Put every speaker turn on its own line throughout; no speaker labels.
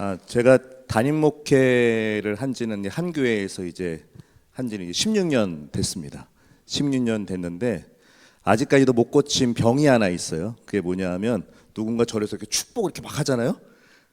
아, 제가 담임 목회를 한 지는 이제 한 교회에서 이제 한 지는 이제 16년 됐습니다. 16년 됐는데 아직까지도 못 고친 병이 하나 있어요. 그게 뭐냐면 누군가 저래서 이렇게 축복을 이렇게 막 하잖아요.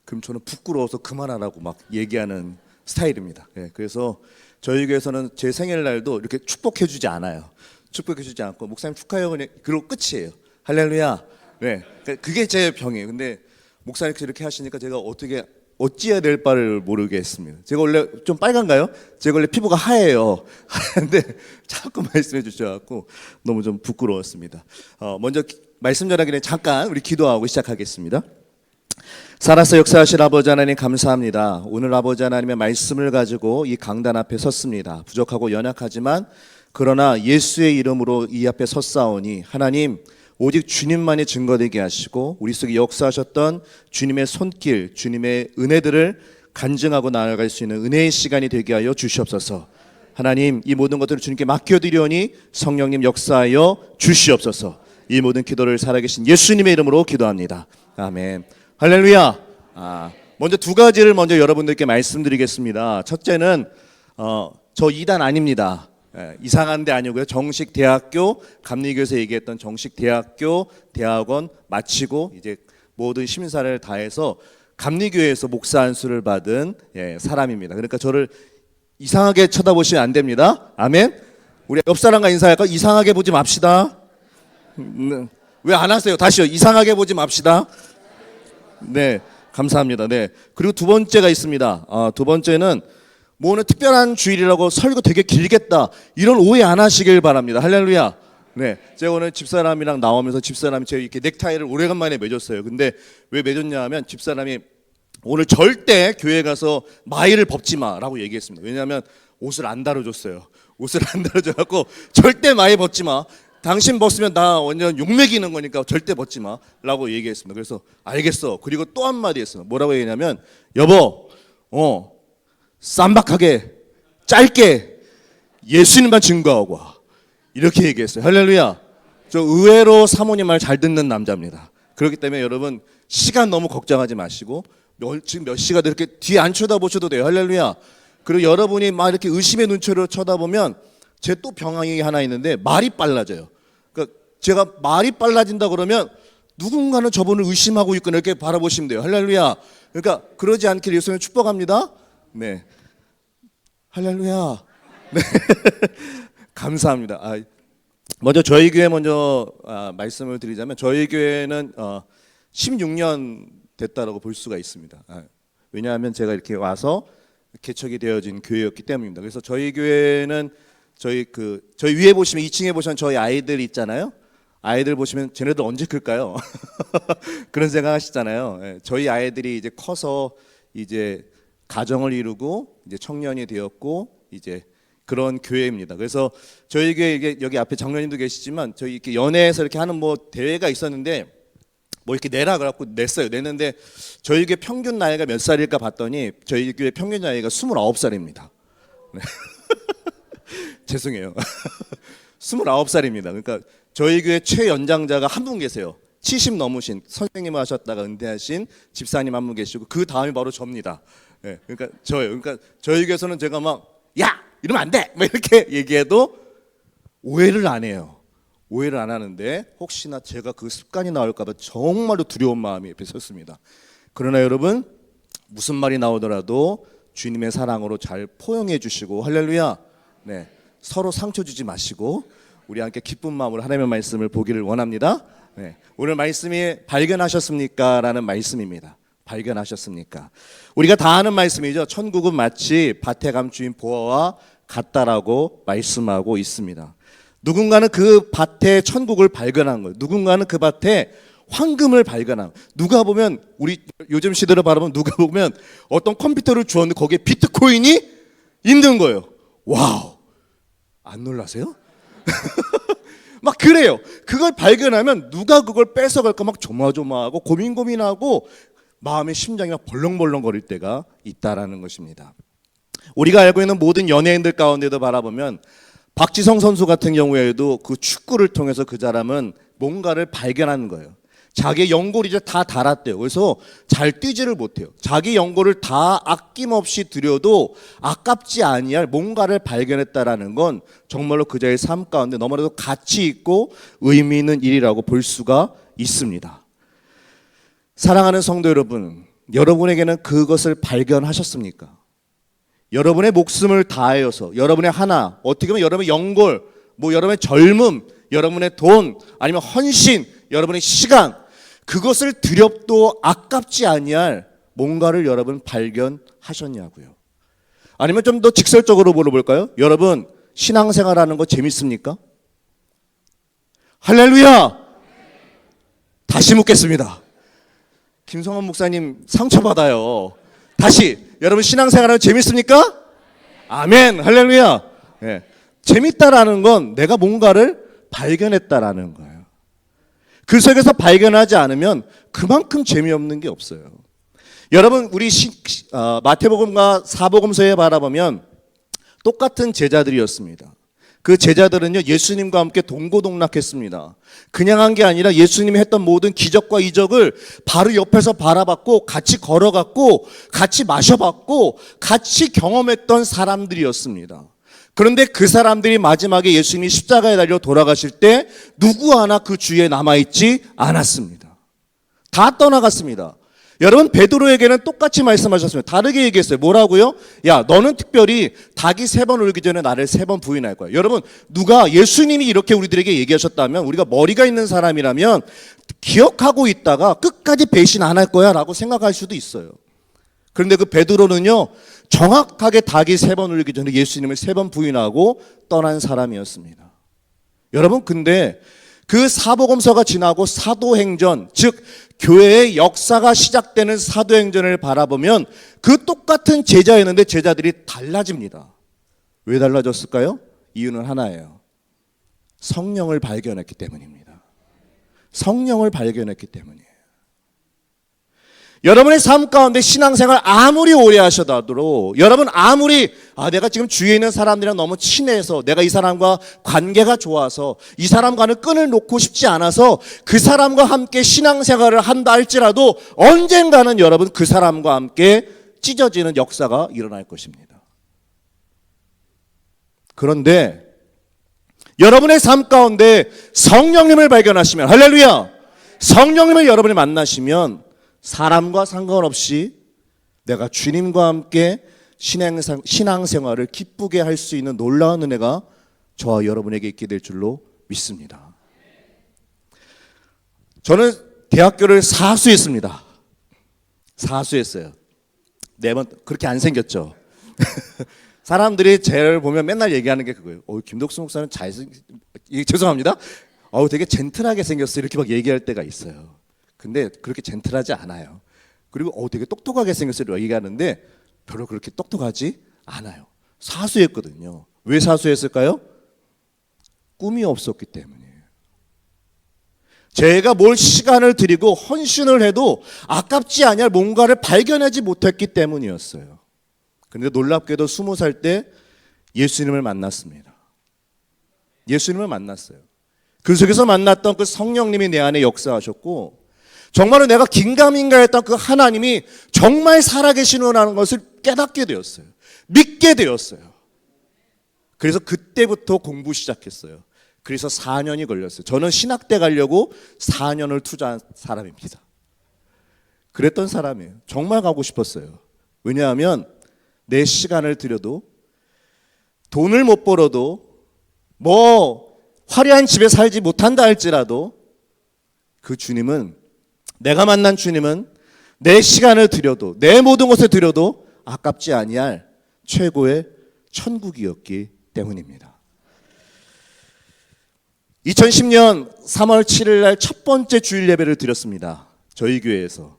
그럼 저는 부끄러워서 그만하라고 막 얘기하는 스타일입니다. 예, 그래서 저희 교회에서는 제 생일날도 이렇게 축복해주지 않아요. 축복해주지 않고 목사님 축하해요 그냥 그러고 끝이에요. 할렐루야. 네, 그- 그게 제 병이에요. 근데 목사님께서 이렇게 하시니까 제가 어떻게 어찌해야 될 바를 모르겠습니다. 제가 원래 좀 빨간가요? 제가 원래 피부가 하얘요. 하얀데 자꾸 말씀해 주셔갖고 너무 좀 부끄러웠습니다. 어, 먼저 기- 말씀 전하기 전에 잠깐 우리 기도하고 시작하겠습니다. 살아서 역사하신 아버지 하나님 감사합니다. 오늘 아버지 하나님의 말씀을 가지고 이 강단 앞에 섰습니다. 부족하고 연약하지만 그러나 예수의 이름으로 이 앞에 섰사오니 하나님 오직 주님만이 증거되게 하시고 우리 속에 역사하셨던 주님의 손길, 주님의 은혜들을 간증하고 나아갈 수 있는 은혜의 시간이 되게 하여 주시옵소서. 하나님 이 모든 것들을 주님께 맡겨드리오니 성령님 역사하여 주시옵소서. 이 모든 기도를 살아계신 예수님의 이름으로 기도합니다. 아멘. 할렐루야. 아, 먼저 두 가지를 먼저 여러분들께 말씀드리겠습니다. 첫째는 어, 저 이단 아닙니다. 예, 이상한 데 아니고요. 정식 대학교 감리교에서 얘기했던 정식 대학교 대학원 마치고 이제 모든 심사를 다해서 감리교회에서 목사 안수를 받은 예, 사람입니다. 그러니까 저를 이상하게 쳐다보시면 안 됩니다. 아멘. 우리 옆 사람과 인사할까? 이상하게 보지 맙시다. 왜안 하세요? 다시요. 이상하게 보지 맙시다. 네, 감사합니다. 네. 그리고 두 번째가 있습니다. 아, 두 번째는 뭐 오늘 특별한 주일이라고 설교 되게 길겠다. 이런 오해 안 하시길 바랍니다. 할렐루야. 네, 제가 오늘 집사람이랑 나오면서 집사람이 제 이렇게 넥타이를 오래간만에 맺었어요. 근데 왜 맺었냐 하면 집사람이 오늘 절대 교회 가서 마이를 벗지 마라고 얘기했습니다. 왜냐하면 옷을 안 다뤄줬어요. 옷을 안 다뤄줘갖고 절대 마이 벗지 마. 당신 벗으면 나 완전 욕먹이는 거니까 절대 벗지 마라고 얘기했습니다. 그래서 알겠어. 그리고 또 한마디 했어요. 뭐라고 얘기냐면 여보, 어, 쌈박하게 짧게 예수님만 증거하고 와. 이렇게 얘기했어요. 할렐루야. 저 의외로 사모님 말 잘 듣는 남자입니다. 그렇기 때문에 여러분 시간 너무 걱정하지 마시고 몇, 지금 몇 시가 이렇게 뒤에 안 쳐다보셔도 돼요. 할렐루야. 그리고 여러분이 막 이렇게 의심의 눈초리로 쳐다보면 제 또 병항이 하나 있는데 말이 빨라져요. 그러니까 제가 말이 빨라진다 그러면 누군가는 저분을 의심하고 있거나 이렇게 바라보시면 돼요. 할렐루야. 그러니까 그러지 않길 예수님 축복합니다. 네. 할렐루야. 네. 감사합니다. 아, 먼저 저희 교회 먼저 아, 말씀을 드리자면 저희 교회는 어, 16년 됐다라고 볼 수가 있습니다. 아, 왜냐하면 제가 이렇게 와서 개척이 되어진 교회였기 때문입니다. 그래서 저희 교회는 저희 그 저희 위에 보시면 2층에 보시면 저희 아이들 있잖아요. 아이들 보시면 쟤네들 언제 클까요? 그런 생각 하시잖아요. 예, 저희 아이들이 이제 커서 이제 가정을 이루고 이제 청년이 되었고 이제 그런 교회입니다. 그래서 저희 교회 여기 앞에 장로님도 계시지만 저희 이렇게 연회에서 이렇게 하는 뭐 대회가 있었는데 뭐 이렇게 내라 그래갖고 냈어요. 냈는데 저희 교회 평균 나이가 몇 살일까 봤더니 저희 교회 평균 나이가 29살입니다. 죄송해요. 29살입니다. 그러니까 저희 교회 최연장자가 한 분 계세요. 70 넘으신 선생님 하셨다가 은퇴하신 집사님 한 분 계시고 그 다음이 바로 접니다. 예, 그러니까 저예요. 그러니까 교회에서는 제가 막 야 이러면 안 돼. 막 이렇게 얘기해도 오해를 안 해요. 오해를 안 하는데 혹시나 제가 그 습관이 나올까봐 정말로 두려운 마음이 옆에 섰습니다. 그러나 여러분 무슨 말이 나오더라도 주님의 사랑으로 잘 포용해 주시고 할렐루야. 네. 서로 상처 주지 마시고 우리 함께 기쁜 마음으로 하나님의 말씀을 보기를 원합니다. 네. 오늘 말씀이 발견하셨습니까? 라는 말씀입니다. 발견하셨습니까? 우리가 다 아는 말씀이죠. 천국은 마치 밭에 감추인 보화와 같다라고 말씀하고 있습니다. 누군가는 그 밭에 천국을 발견한 거예요. 누군가는 그 밭에 황금을 발견한. 누가 보면 우리 요즘 시대로 바라보면 누가 보면 어떤 컴퓨터를 주었는데 거기에 비트코인이 있는 거예요. 와우. 안 놀라세요? 막 그래요. 그걸 발견하면 누가 그걸 뺏어갈까 막 조마조마하고 고민 고민하고 마음의 심장이 막 벌렁벌렁거릴 때가 있다라는 것입니다. 우리가 알고 있는 모든 연예인들 가운데도 바라보면 박지성 선수 같은 경우에도 그 축구를 통해서 그 사람은 뭔가를 발견하는 거예요. 자기 연골이 이제 다 닳았대요. 그래서 잘 뛰지를 못해요. 자기 연골을 다 아낌없이 들여도 아깝지 아니할 뭔가를 발견했다라는 건 정말로 그자의 삶 가운데 너무나도 가치 있고 의미 있는 일이라고 볼 수가 있습니다. 사랑하는 성도 여러분, 여러분에게는 그것을 발견하셨습니까? 여러분의 목숨을 다하여서 여러분의 하나, 어떻게 보면 여러분의 연골, 뭐 여러분의 젊음, 여러분의 돈, 아니면 헌신, 여러분의 시간, 그것을 드렵도 아깝지 아니할 뭔가를 여러분 발견하셨냐고요. 아니면 좀 더 직설적으로 물어볼까요? 여러분 신앙생활하는 거 재밌습니까? 할렐루야! 다시 묻겠습니다. 김성원 목사님 상처받아요. 다시 여러분 신앙생활하는 재밌습니까? 아멘 할렐루야. 예. 재밌다라는 건 내가 뭔가를 발견했다라는 거예요. 그 속에서 발견하지 않으면 그만큼 재미없는 게 없어요. 여러분 우리 시, 어, 마태복음과 사복음서에 바라보면 똑같은 제자들이었습니다. 그 제자들은요 예수님과 함께 동고동락했습니다. 그냥 한 게 아니라 예수님이 했던 모든 기적과 이적을 바로 옆에서 바라봤고 같이 걸어갔고 같이 마셔봤고 같이 경험했던 사람들이었습니다. 그런데 그 사람들이 마지막에 예수님이 십자가에 달려 돌아가실 때 누구 하나 그 주위에 남아있지 않았습니다. 다 떠나갔습니다. 여러분 베드로에게는 똑같이 말씀하셨습니다. 다르게 얘기했어요. 뭐라고요? 야, 너는 특별히 닭이 세 번 울기 전에 나를 세 번 부인할 거야. 여러분 누가 예수님이 이렇게 우리들에게 얘기하셨다면 우리가 머리가 있는 사람이라면 기억하고 있다가 끝까지 배신 안 할 거야라고 생각할 수도 있어요. 그런데 그 베드로는요 정확하게 닭이 세 번 울기 전에 예수님을 세 번 부인하고 떠난 사람이었습니다. 여러분 근데 그 사복음서가 지나고 사도행전 즉 교회의 역사가 시작되는 사도행전을 바라보면 그 똑같은 제자였는데 제자들이 달라집니다. 왜 달라졌을까요? 이유는 하나예요. 성령을 발견했기 때문입니다. 성령을 발견했기 때문이에요. 여러분의 삶 가운데 신앙생활 아무리 오래 하셔도 여러분 아무리 아 내가 지금 주위에 있는 사람들이랑 너무 친해서 내가 이 사람과 관계가 좋아서 이 사람과는 끈을 놓고 싶지 않아서 그 사람과 함께 신앙생활을 한다 할지라도 언젠가는 여러분 그 사람과 함께 찢어지는 역사가 일어날 것입니다. 그런데 여러분의 삶 가운데 성령님을 발견하시면 할렐루야 성령님을 여러분이 만나시면 사람과 상관없이 내가 주님과 함께 신앙생, 신앙생활을 기쁘게 할 수 있는 놀라운 은혜가 저와 여러분에게 있게 될 줄로 믿습니다. 저는 대학교를 사수했습니다. 사수했어요. 네번 그렇게 안 생겼죠. 사람들이 쟤를 보면 맨날 얘기하는 게 그거예요. 어, 김덕수 목사는 잘생 죄송합니다. 어우 되게 젠틀하게 생겼어 이렇게 막 얘기할 때가 있어요. 근데 그렇게 젠틀하지 않아요. 그리고 어 되게 똑똑하게 생겼어요 얘기하는데 별로 그렇게 똑똑하지 않아요. 사수했거든요. 왜 사수했을까요? 꿈이 없었기 때문이에요. 제가 뭘 시간을 들이고 헌신을 해도 아깝지 아니할 뭔가를 발견하지 못했기 때문이었어요. 그런데 놀랍게도 스무 살 때 예수님을 만났습니다. 예수님을 만났어요. 그 속에서 만났던 그 성령님이 내 안에 역사하셨고 정말로 내가 긴가민가 했던 그 하나님이 정말 살아계시노라는 것을 깨닫게 되었어요. 믿게 되었어요. 그래서 그때부터 공부 시작했어요. 그래서 4년이 걸렸어요. 저는 신학대 가려고 4년을 투자한 사람입니다. 그랬던 사람이에요. 정말 가고 싶었어요. 왜냐하면 내 시간을 들여도 돈을 못 벌어도 뭐 화려한 집에 살지 못한다 할지라도 그 주님은 내가 만난 주님은 내 시간을 들여도 내 모든 것을 들여도 아깝지 아니할 최고의 천국이었기 때문입니다. 2010년 3월 7일 날 첫 번째 주일 예배를 드렸습니다. 저희 교회에서.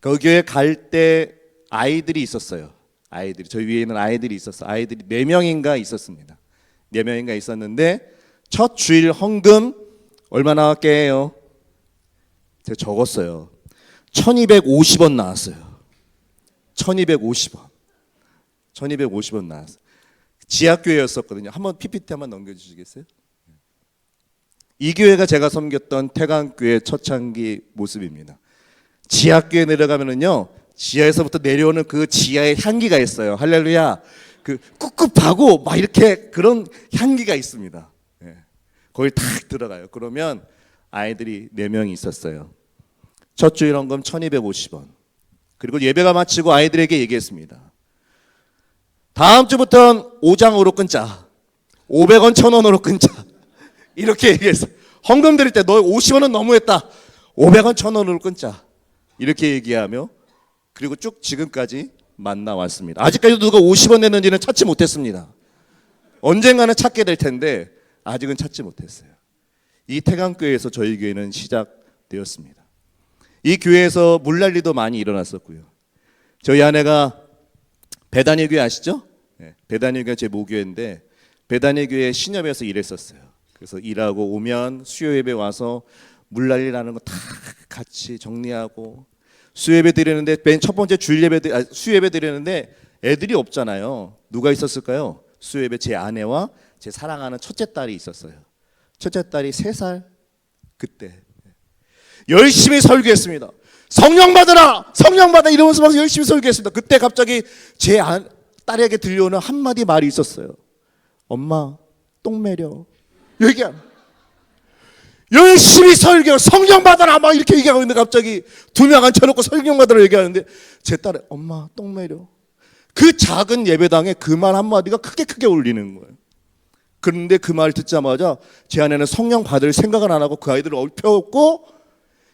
그 교회 갈때 아이들이 있었어요. 아이들이 저희 위에 있는 아이들이 있었어. 아이들이 네 명인가 있었습니다. 네 명인가 있었는데 첫 주일 헌금 얼마나 깨요? 제가 적었어요. 1250원 나왔어요. 1250원. 1250원 나왔어요. 지하교회였었거든요. 한번 PPT 한번 넘겨주시겠어요? 이 교회가 제가 섬겼던 태강교회 초창기 모습입니다. 지하교회 내려가면은요 지하에서부터 내려오는 그 지하의 향기가 있어요. 할렐루야. 그 꿉꿉하고 막 이렇게 그런 향기가 있습니다. 예. 거기 탁 들어가요. 그러면 아이들이 네 명이 있었어요. 첫 주일 헌금 1,250원. 그리고 예배가 마치고 아이들에게 얘기했습니다. 다음 주부터는 5장으로 끊자. 500원 1,000원으로 끊자. 이렇게 얘기했어. 헌금 드릴 때 너 50원은 너무했다. 500원 1,000원으로 끊자. 이렇게 얘기하며 그리고 쭉 지금까지 만나왔습니다. 아직까지도 누가 50원 냈는지는 찾지 못했습니다. 언젠가는 찾게 될 텐데 아직은 찾지 못했어요. 이 태강교회에서 저희 교회는 시작되었습니다. 이 교회에서 물난리도 많이 일어났었고요. 저희 아내가 배단위 교회 아시죠? 네, 배단위 교회 제 모교회인데 배단위 교회 신협에서 일했었어요. 그래서 일하고 오면 수요 예배 와서 물난리 나는 거 다 같이 정리하고 수요 예배 드리는데 맨 첫 번째 주일 예배 드- 아, 수요 예배 드리는데 애들이 없잖아요. 누가 있었을까요? 수요 예배 제 아내와 제 사랑하는 첫째 딸이 있었어요. 첫째 딸이 세 살 그때 열심히 설교했습니다. 성령 받으라, 성령 받아 이러면서 막 열심히 설교했습니다. 그때 갑자기 제 안- 딸에게 들려오는 한 마디 말이 있었어요. 엄마 똥 매려. 얘기한. 열심히 설교, 성령 받아라 막 이렇게 얘기하고 있는데 갑자기 두 명 앉혀놓고 성령 받으라 얘기하는데 제 딸이 엄마 똥 매려. 그 작은 예배당에 그 말 한마디가 크게 크게 울리는 거예요. 그런데 그 말 듣자마자 제 아내는 성령 받을 생각을 안 하고 그 아이들을 엎혀놓고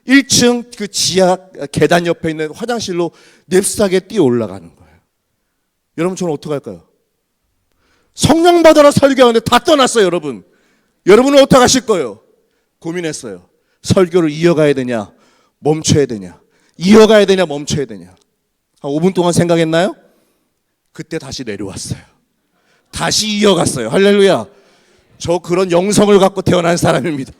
1층 그 지하 계단 옆에 있는 화장실로 냅스하게 뛰어 올라가는 거예요. 여러분 저는 어떻게 할까요? 성령 받아라 설교하는데 다 떠났어요, 여러분. 여러분은 어떻게 하실 거예요? 고민했어요. 설교를 이어가야 되냐, 멈춰야 되냐, 이어가야 되냐, 멈춰야 되냐. 한 5분 동안 생각했나요? 그때 다시 내려왔어요. 다시 이어갔어요. 할렐루야. 저 그런 영성을 갖고 태어난 사람입니다.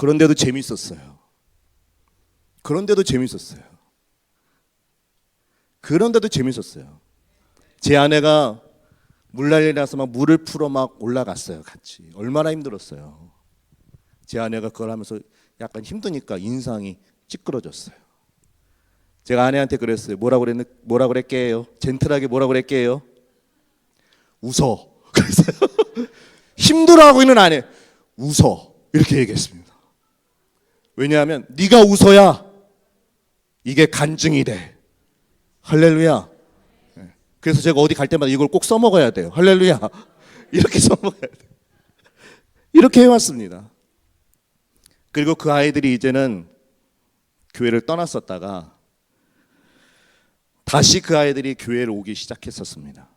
그런데도 재밌었어요. 그런데도 재밌었어요. 그런데도 재밌었어요. 제 아내가 물난리 나서 막 물을 풀어 막 올라갔어요. 같이. 얼마나 힘들었어요. 제 아내가 그걸 하면서 약간 힘드니까 인상이 찌끄러졌어요. 제가 아내한테 그랬어요. 뭐라고 그랬는 뭐라 그랬게요? 젠틀하게 뭐라 그랬게요? 웃어. 그랬어요. 힘들어하고 있는 아내 웃어. 이렇게 얘기했습니다. 왜냐하면 네가 웃어야 이게 간증이 돼. 할렐루야. 네. 그래서 제가 어디 갈 때마다 이걸 꼭 써먹어야 돼요. 할렐루야. 이렇게 써먹어야 돼. 이렇게 해왔습니다. 그리고 그 아이들이 이제는 교회를 떠났었다가 다시 그 아이들이 교회를 오기 시작했었습니다.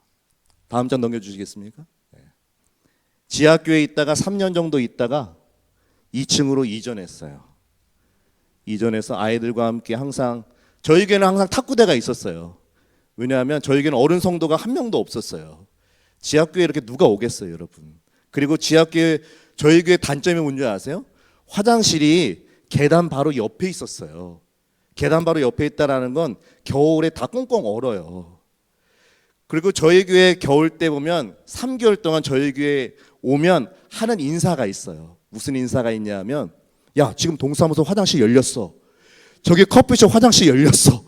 다음 장 넘겨주시겠습니까? 네. 지하교회에 있다가 3년 정도 있다가 2층으로 이전했어요. 이전해서 아이들과 함께 항상 교회는 항상 탁구대가 있었어요. 왜냐하면 교회는 어른 성도가 한 명도 없었어요. 지하교회 이렇게 누가 오겠어요, 여러분. 그리고 지하교회 저희 교회 단점이 뭔지 아세요? 화장실이 계단 바로 옆에 있었어요. 계단 바로 옆에 있다라는 건 겨울에 다 꽁꽁 얼어요. 그리고 저희 교회 겨울 때 보면 3개월 동안 저희 교회 오면 하는 인사가 있어요. 무슨 인사가 있냐면 야, 지금 동사무소 화장실 열렸어. 저기 커피숍 화장실 열렸어.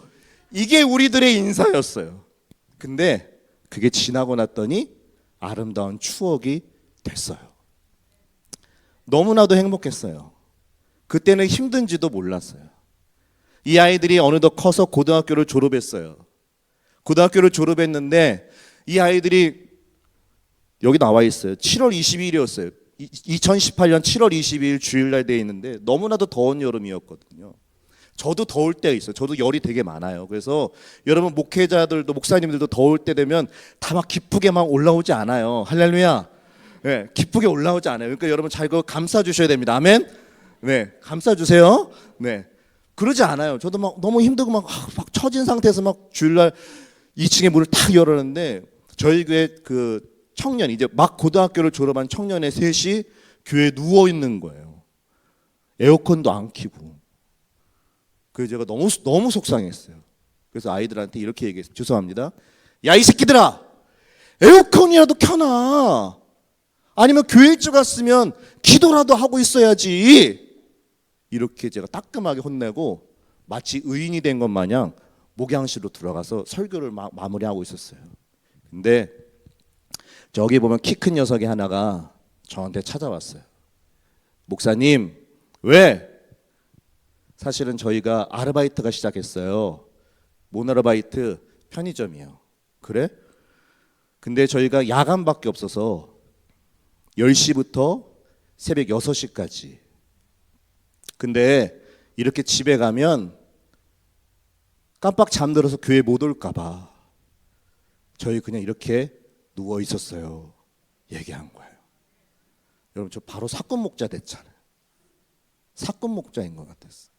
이게 우리들의 인사였어요. 근데 그게 지나고 났더니 아름다운 추억이 됐어요. 너무나도 행복했어요. 그때는 힘든지도 몰랐어요. 이 아이들이 어느덧 커서 고등학교를 졸업했어요. 고등학교를 졸업했는데 이 아이들이 여기 나와 있어요. 7월 22일이었어요. 2018년 7월 22일 주일날 돼 있는데 너무나도 더운 여름이었거든요. 저도 더울 때 있어요. 저도 열이 되게 많아요. 그래서 여러분 목회자들도 목사님들도 더울 때 되면 다 막 기쁘게 막 올라오지 않아요. 할렐루야. 네, 기쁘게 올라오지 않아요. 그러니까 여러분 잘 그거 감싸 주셔야 됩니다. 아멘. 네, 감싸 주세요. 네. 그러지 않아요. 저도 막 너무 힘들고 막, 아, 막 처진 상태에서 막 주일날 2층에 문을 탁 열었는데 저희 교회 그 청년 이제 막 고등학교를 졸업한 청년의 셋이 교회에 누워 있는 거예요. 에어컨도 안 켜고. 그래서 제가 너무 너무 속상했어요. 그래서 아이들한테 이렇게 얘기했어요. 죄송합니다. 야 이 새끼들아, 에어컨이라도 켜놔. 아니면 교회 일찍 왔으면 기도라도 하고 있어야지. 이렇게 제가 따끔하게 혼내고 마치 의인이 된 것 마냥 목양실로 들어가서 설교를 마, 마무리하고 있었어요. 근데 저기 보면 키 큰 녀석이 하나가 저한테 찾아왔어요. 목사님, 왜? 사실은 저희가 아르바이트가 시작했어요. 뭔 아르바이트? 편의점이요. 그래? 근데 저희가 야간밖에 없어서 10시부터 새벽 6시까지. 근데 이렇게 집에 가면 깜빡 잠들어서 교회 못 올까봐 저희 그냥 이렇게 누워 있었어요. 얘기한 거예요. 여러분 저 바로 사건 목자 됐잖아요. 사건 목자인 것 같았어.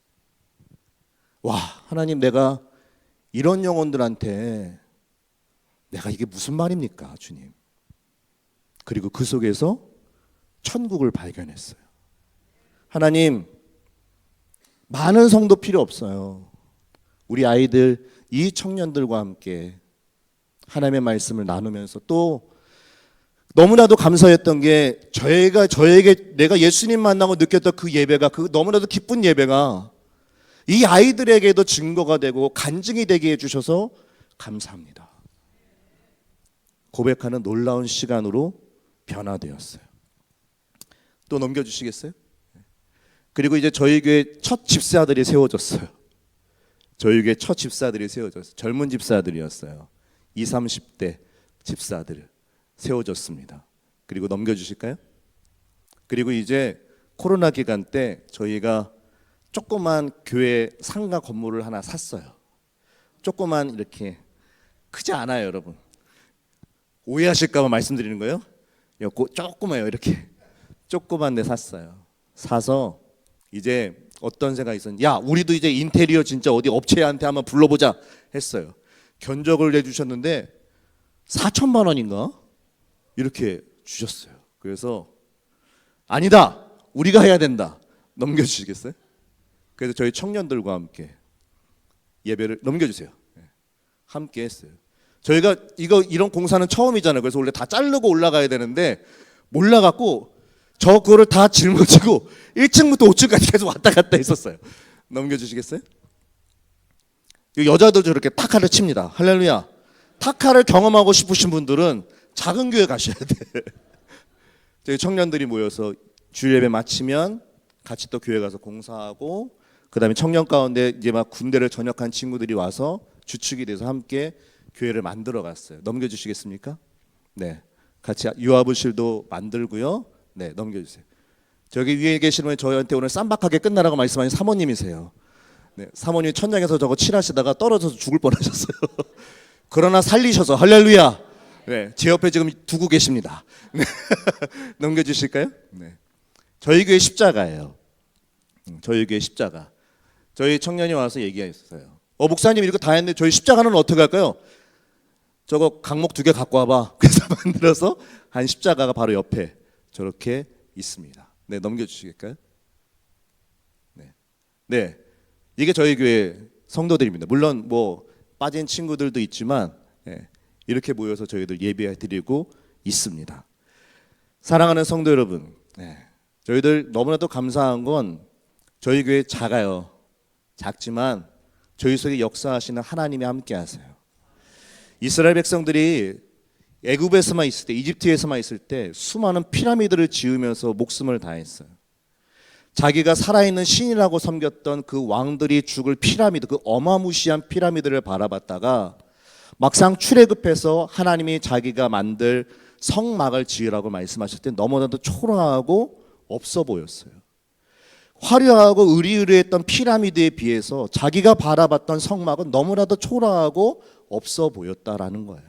와 하나님 내가 이런 영혼들한테 내가 이게 무슨 말입니까 주님? 그리고 그 속에서 천국을 발견했어요. 하나님 많은 성도 필요 없어요. 우리 아이들 이 청년들과 함께 하나님의 말씀을 나누면서 또 너무나도 감사했던 게 저희가 저에게 내가 예수님 만나고 느꼈던 그 예배가 그 너무나도 기쁜 예배가 이 아이들에게도 증거가 되고 간증이 되게 해주셔서 감사합니다. 고백하는 놀라운 시간으로 변화되었어요. 또 넘겨주시겠어요? 그리고 이제 저희 교회 첫 집사들이 세워졌어요. 저희 교회 첫 집사들이 세워졌어요. 젊은 집사들이었어요. 20, 30대 집사들 세워졌습니다. 그리고 넘겨주실까요? 그리고 이제 코로나 기간 때 저희가 조그만 교회 상가 건물을 하나 샀어요. 조그만 이렇게 크지 않아요, 여러분. 오해하실까봐 말씀드리는 거예요. 요 조그마요, 이렇게 조그만 데 샀어요. 사서 이제 어떤 생각이 있었는지 야 우리도 이제 인테리어 진짜 어디 업체한테 한번 불러보자 했어요. 견적을 내주셨는데 4천만 원인가 이렇게 주셨어요. 그래서 아니다 우리가 해야 된다 넘겨주시겠어요? 그래서 저희 청년들과 함께 예배를 넘겨주세요. 네. 함께 했어요. 저희가 이거 이런 공사는 처음이잖아요. 그래서 원래 다 자르고 올라가야 되는데 몰라갖고 저 그거를 다 짊어지고 1층부터 5층까지 계속 왔다 갔다 했었어요. 넘겨주시겠어요? 여자도 저렇게 타카를 칩니다. 할렐루야. 타카를 경험하고 싶으신 분들은 작은 교회 가셔야 돼. 저희 청년들이 모여서 주일 예배 마치면 같이 또 교회 가서 공사하고 그다음에 청년 가운데 이제 막 군대를 전역한 친구들이 와서 주축이 돼서 함께 교회를 만들어 갔어요. 넘겨 주시겠습니까? 네. 같이 유아부실도 만들고요. 네, 넘겨 주세요. 저기 위에 계시는 분 저희한테 오늘 쌈박하게 끝나라고 말씀하신 사모님이세요. 네, 사모님 천장에서 저거 칠하시다가 떨어져서 죽을 뻔하셨어요. 그러나 살리셔서 할렐루야. 네, 제 옆에 지금 두고 계십니다. 네. 넘겨주실까요? 네. 저희 교회 십자가예요. 음, 저희 교회 십자가. 저희 청년이 와서 얘기했어요. 어 목사님 이거 다 했는데 저희 십자가는 어떻게 할까요? 저거 강목 두 개 갖고 와봐. 그래서 만들어서 한 십자가가 바로 옆에 저렇게 있습니다. 네, 넘겨주시겠까요? 네, 네, 이게 저희 교회 성도들입니다. 물론 뭐 빠진 친구들도 있지만 네, 이렇게 모여서 저희들 예배 드리고 있습니다. 사랑하는 성도 여러분, 네, 저희들 너무나도 감사한 건 저희 교회 작아요. 작지만 저희 속에 역사하시는 하나님이 함께하세요. 이스라엘 백성들이 애굽에서만 있을 때, 이집트에서만 있을 때 수많은 피라미드를 지으면서 목숨을 다했어요. 자기가 살아있는 신이라고 섬겼던 그 왕들이 죽을 피라미드, 그 어마무시한 피라미드를 바라봤다가 막상 출애굽해서 하나님이 자기가 만들 성막을 지으라고 말씀하실 때 너무나도 초라하고 없어 보였어요. 화려하고 의리의리했던 피라미드에 비해서 자기가 바라봤던 성막은 너무나도 초라하고 없어 보였다라는 거예요.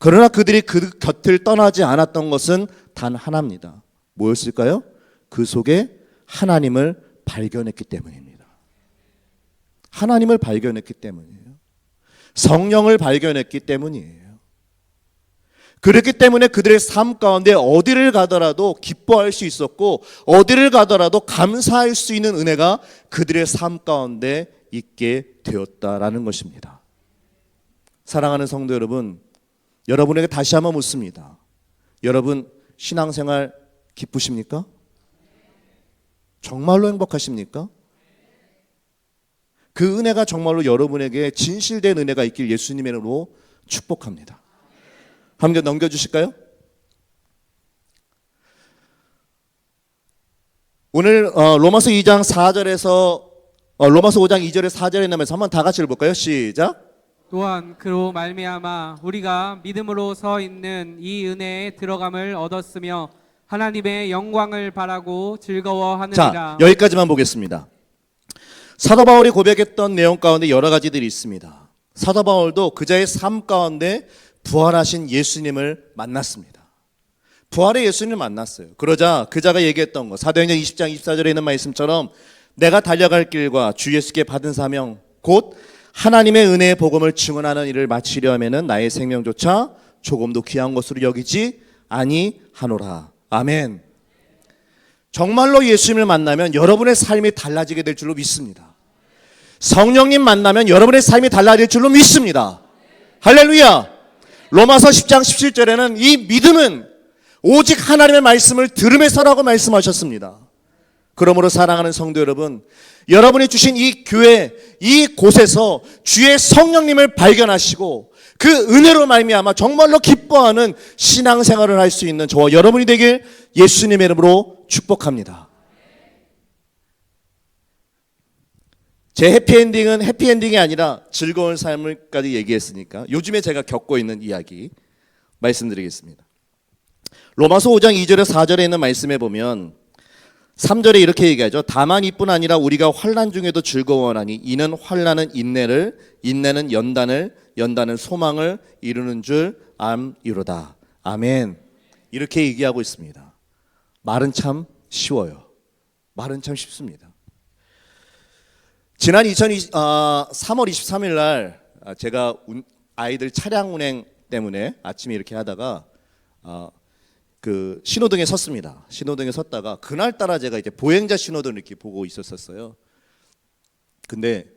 그러나 그들이 그 곁을 떠나지 않았던 것은 단 하나입니다. 뭐였을까요? 그 속에 하나님을 발견했기 때문입니다. 하나님을 발견했기 때문이에요. 성령을 발견했기 때문이에요. 그렇기 때문에 그들의 삶 가운데 어디를 가더라도 기뻐할 수 있었고 어디를 가더라도 감사할 수 있는 은혜가 그들의 삶 가운데 있게 되었다라는 것입니다. 사랑하는 성도 여러분, 여러분에게 다시 한번 묻습니다. 여러분 신앙생활 기쁘십니까? 정말로 행복하십니까? 그 은혜가 정말로 여러분에게 진실된 은혜가 있길 예수님의 이름으로 축복합니다. 함께 넘겨주실까요? 오늘 어, 로마서 2장 4절에서 어, 로마서 5장 2절에 4절에 나면서 한번 다 같이 읽어볼까요? 시작.
또한 그로 말미암아 우리가 믿음으로 서 있는 이 은혜에 들어감을 얻었으며 하나님의 영광을 바라고
자,
즐거워하느니라.
여기까지만 보겠습니다. 사도 바울이 고백했던 내용 가운데 여러 가지들이 있습니다. 사도 바울도 그자의 삶 가운데 부활하신 예수님을 만났습니다. 부활의 예수님을 만났어요. 그러자 그자가 얘기했던 거 사도행전 20장 24절에 있는 말씀처럼 내가 달려갈 길과 주 예수께 받은 사명 곧 하나님의 은혜의 복음을 증언하는 일을 마치려 하면은 나의 생명조차 조금도 귀한 것으로 여기지 아니하노라. 아멘. 정말로 예수님을 만나면 여러분의 삶이 달라지게 될 줄로 믿습니다. 성령님 만나면 여러분의 삶이 달라질 줄로 믿습니다. 할렐루야. 로마서 10장 17절에는 이 믿음은 오직 하나님의 말씀을 들음에서라고 말씀하셨습니다. 그러므로 사랑하는 성도 여러분, 여러분이 주신 이 교회, 이 곳에서 주의 성령님을 발견하시고 그 은혜로 말미암아 정말로 기뻐하는 신앙생활을 할 수 있는 저와 여러분이 되길 예수님의 이름으로 축복합니다. 제 해피엔딩은 해피엔딩이 아니라 즐거운 삶을까지 얘기했으니까 요즘에 제가 겪고 있는 이야기 말씀드리겠습니다. 로마서 5장 2절에 4절에 있는 말씀에 보면 3절에 이렇게 얘기하죠. 다만 이뿐 아니라 우리가 환난 중에도 즐거워하니 이는 환난은 인내를 인내는 연단을 연단은 소망을 이루는 줄 암이로다. 아멘. 이렇게 얘기하고 있습니다. 말은 참 쉬워요. 말은 참 쉽습니다. 지난 2020, 아, 3월 23일 날 아, 제가 운- 아이들 차량 운행 때문에 아침에 이렇게 하다가 아, 그 신호등에 섰습니다. 신호등에 섰다가 그날따라 제가 이제 보행자 신호등을 이렇게 보고 있었었어요. 근데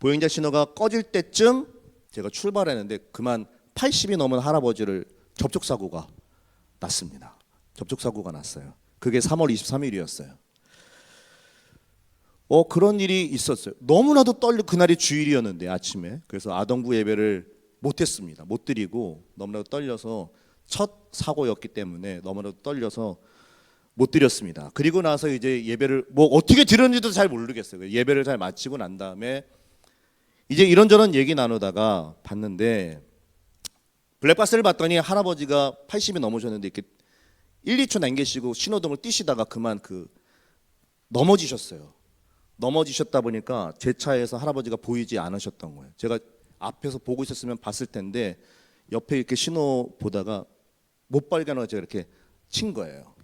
보행자 신호가 꺼질 때쯤 제가 출발했는데 그만 80이 넘은 할아버지를 접촉 사고가 났습니다. 접촉 사고가 났어요. 그게 3월 23일이었어요. 어 그런 일이 있었어요. 너무나도 떨려 그날이 주일이었는데 아침에 그래서 아동부 예배를 못했습니다. 못 드리고 너무나도 떨려서 첫 사고였기 때문에 너무나도 떨려서 못 드렸습니다. 그리고 나서 이제 예배를 뭐 어떻게 드렸는지도 잘 모르겠어요. 예배를 잘 마치고 난 다음에 이제 이런저런 얘기 나누다가 봤는데 블랙박스를 봤더니 할아버지가 80이 넘으셨는데 이렇게 1, 2초 남기시고 신호등을 띄시다가 그만 그 넘어지셨어요. 넘어지셨다 보니까 제 차에서 할아버지가 보이지 않으셨던 거예요. 제가 앞에서 보고 있었으면 봤을 텐데 옆에 이렇게 신호 보다가 못 발견하고 제가 이렇게 친 거예요.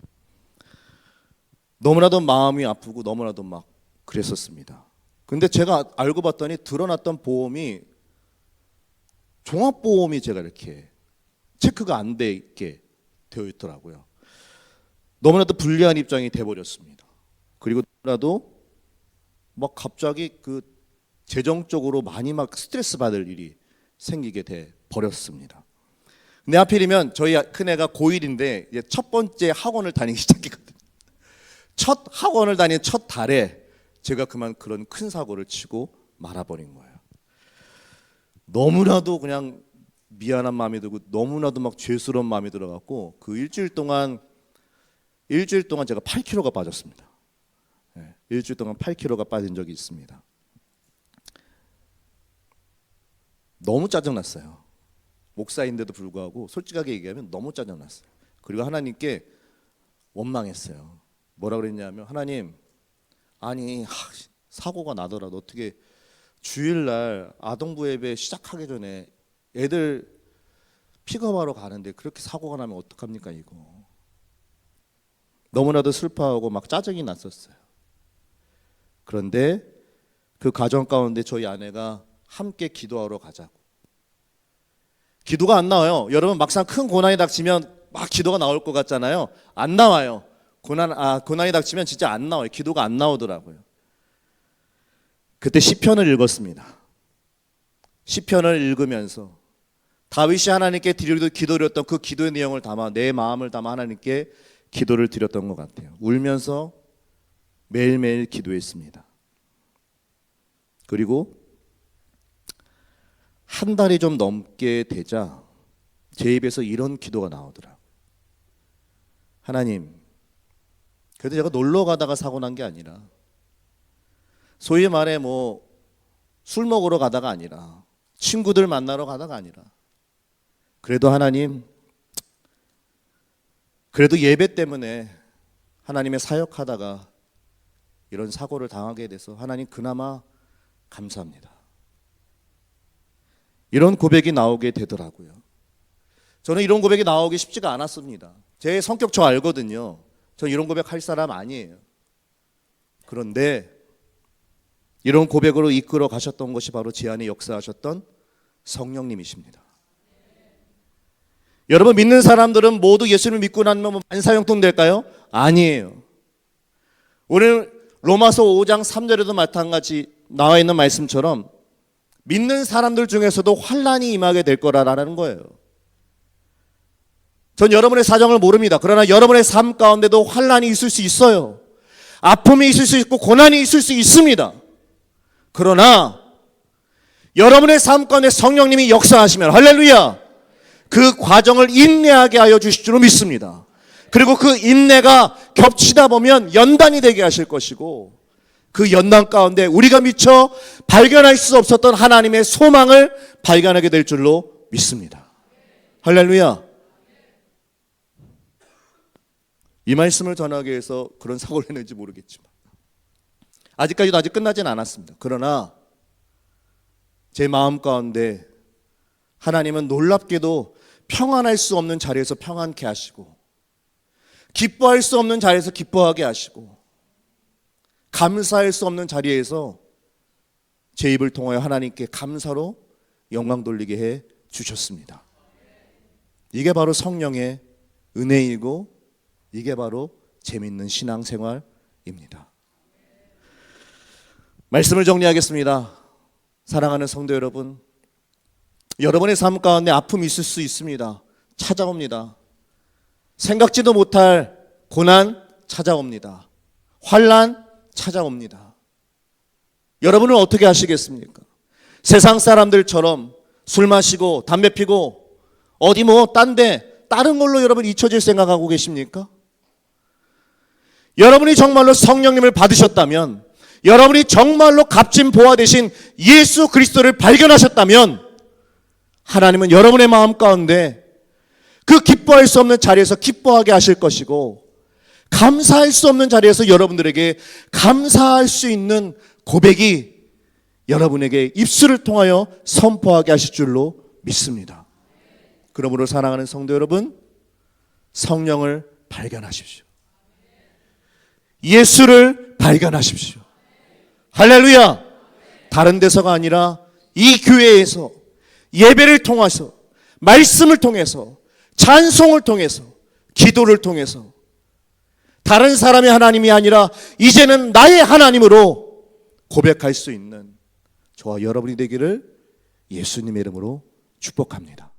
너무나도 마음이 아프고 너무나도 막 그랬었습니다. 근데 제가 알고 봤더니 드러났던 보험이 종합보험이 제가 이렇게 체크가 안 돼 있게 되어 있더라고요. 너무나도 불리한 입장이 돼 버렸습니다. 그리고 나도 막 갑자기 그 재정적으로 많이 막 스트레스 받을 일이 생기게 돼 버렸습니다. 근데 하필이면 저희 큰애가 고1인데 이제 첫 번째 학원을 다니기 시작했거든요. 첫 학원을 다닌 첫 달에 제가 그만 그런 큰 사고를 치고 말아버린 거예요. 너무나도 그냥 미안한 마음이 들고 너무나도 막 죄스러운 마음이 들어갖고 그 일주일 동안 일주일 동안 제가 8kg가 빠졌습니다. 예, 일주일 동안 8kg가 빠진 적이 있습니다. 너무 짜증났어요. 목사인데도 불구하고 솔직하게 얘기하면 너무 짜증났어요. 그리고 하나님께 원망했어요. 뭐라 그랬냐면 하나님 아니 하, 사고가 나더라도 어떻게 주일날 아동부 예배 시작하기 전에 애들 픽업하러 가는데 그렇게 사고가 나면 어떡합니까 이거 너무나도 슬퍼하고 막 짜증이 났었어요. 그런데 그 가정 가운데 저희 아내가 함께 기도하러 가자고. 기도가 안 나와요. 여러분 막상 큰 고난이 닥치면 막 기도가 나올 것 같잖아요. 안 나와요. 고난 아 고난이 닥치면 진짜 안 나와요. 기도가 안 나오더라고요. 그때 시편을 읽었습니다. 시편을 읽으면서 다윗이 하나님께 기도드렸던 그 기도의 내용을 담아 내 마음을 담아 하나님께 기도를 드렸던 것 같아요. 울면서 매일매일 기도했습니다. 그리고 한 달이 좀 넘게 되자 제 입에서 이런 기도가 나오더라. 하나님, 그래도 제가 놀러 가다가 사고 난 게 아니라 소위 말해 뭐 술 먹으러 가다가 아니라 친구들 만나러 가다가 아니라 그래도 하나님 그래도 예배 때문에 하나님의 사역하다가 이런 사고를 당하게 돼서 하나님 그나마 감사합니다. 이런 고백이 나오게 되더라고요. 저는 이런 고백이 나오기 쉽지가 않았습니다. 제 성격 저 알거든요. 전 이런 고백 할 사람 아니에요. 그런데 이런 고백으로 이끌어 가셨던 것이 바로 제 안에 역사하셨던 성령님이십니다. 여러분 믿는 사람들은 모두 예수를 믿고 나면 뭐 만사형통 될까요? 아니에요. 오늘 로마서 5장 3절에도 마찬가지 나와 있는 말씀처럼 믿는 사람들 중에서도 환란이 임하게 될 거라라는 거예요. 전 여러분의 사정을 모릅니다. 그러나 여러분의 삶 가운데도 환란이 있을 수 있어요. 아픔이 있을 수 있고 고난이 있을 수 있습니다. 그러나 여러분의 삶 가운데 성령님이 역사하시면 할렐루야 그 과정을 인내하게 하여 주실 줄로 믿습니다. 그리고 그 인내가 겹치다 보면 연단이 되게 하실 것이고 그 연단 가운데 우리가 미처 발견할 수 없었던 하나님의 소망을 발견하게 될 줄로 믿습니다. 할렐루야. 이 말씀을 전하기 위해서 그런 사고를 했는지 모르겠지만 아직까지도 아직 끝나진 않았습니다. 그러나 제 마음 가운데 하나님은 놀랍게도 평안할 수 없는 자리에서 평안케 하시고 기뻐할 수 없는 자리에서 기뻐하게 하시고 감사할 수 없는 자리에서 제 입을 통하여 하나님께 감사로 영광 돌리게 해 주셨습니다. 이게 바로 성령의 은혜이고 이게 바로 재밌는 신앙생활입니다. 말씀을 정리하겠습니다. 사랑하는 성도 여러분, 여러분의 삶 가운데 아픔이 있을 수 있습니다. 찾아옵니다. 생각지도 못할 고난 찾아옵니다. 환란 찾아옵니다. 여러분은 어떻게 하시겠습니까? 세상 사람들처럼 술 마시고 담배 피고 어디 뭐 딴 데 다른 걸로 여러분 잊혀질 생각하고 계십니까? 여러분이 정말로 성령님을 받으셨다면 여러분이 정말로 값진 보화 되신 예수 그리스도를 발견하셨다면 하나님은 여러분의 마음 가운데 그 기뻐할 수 없는 자리에서 기뻐하게 하실 것이고 감사할 수 없는 자리에서 여러분들에게 감사할 수 있는 고백이 여러분에게 입술을 통하여 선포하게 하실 줄로 믿습니다. 그러므로 사랑하는 성도 여러분, 성령을 발견하십시오. 예수를 발견하십시오. 할렐루야! 다른 데서가 아니라 이 교회에서 예배를 통해서 말씀을 통해서 찬송을 통해서 기도를 통해서 다른 사람의 하나님이 아니라 이제는 나의 하나님으로 고백할 수 있는 저와 여러분이 되기를 예수님의 이름으로 축복합니다.